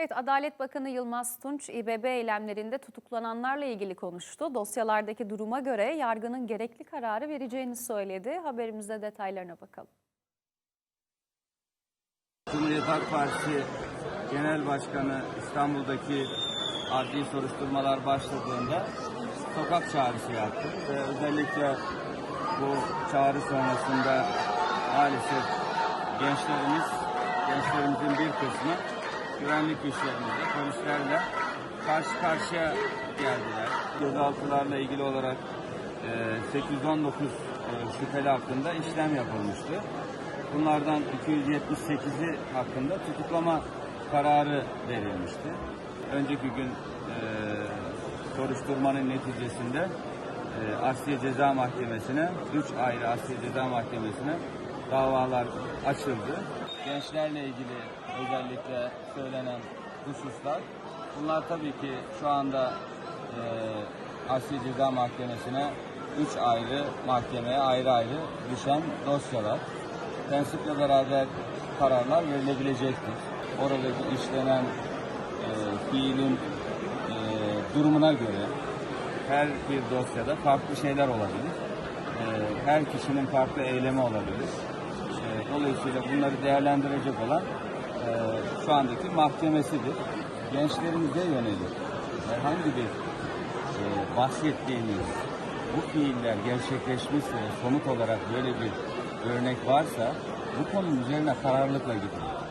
Evet, Adalet Bakanı Yılmaz Tunç, İBB eylemlerinde tutuklananlarla ilgili konuştu. Dosyalardaki duruma göre yargının gerekli kararı vereceğini söyledi. Haberimizde detaylarına bakalım. Cumhuriyet Halk Partisi Genel Başkanı İstanbul'daki adli soruşturmalar başladığında sokak çağrısı yaptı ve özellikle bu çağrı sonrasında maalesef gençlerimiz, gençlerimizin bir kısmı güvenlik güçlerimizle, polislerle karşı karşıya geldiler. Gözaltılarla ilgili olarak e, 819 e, şüpheli hakkında işlem yapılmıştı. Bunlardan 278'i hakkında tutuklama kararı verilmişti. Önceki gün e, soruşturmanın neticesinde e, Asliye Ceza Mahkemesi'ne, 3 ayrı Asliye Ceza Mahkemesi'ne davalar açıldı. Gençlerle ilgili özellikle söylenen hususlar, bunlar tabii ki şu anda e, Asliye Ceza Mahkemesi'ne 3 ayrı mahkemeye ayrı ayrı düşen dosyalar prensiple beraber kararlar verilebilecektir. Oradaki işlenen e, fiilin e, durumuna göre her bir dosyada farklı şeyler olabilir. E, her kişinin farklı eylemi olabilir. Dolayısıyla bunları değerlendirecek olan e, şu andaki mahkemesidir. Gençlerimize yönelik herhangi bir e, bahsettiğimiz bu fiiller gerçekleşmişse somut olarak böyle bir örnek varsa bu konunun üzerine kararlılıkla gidin.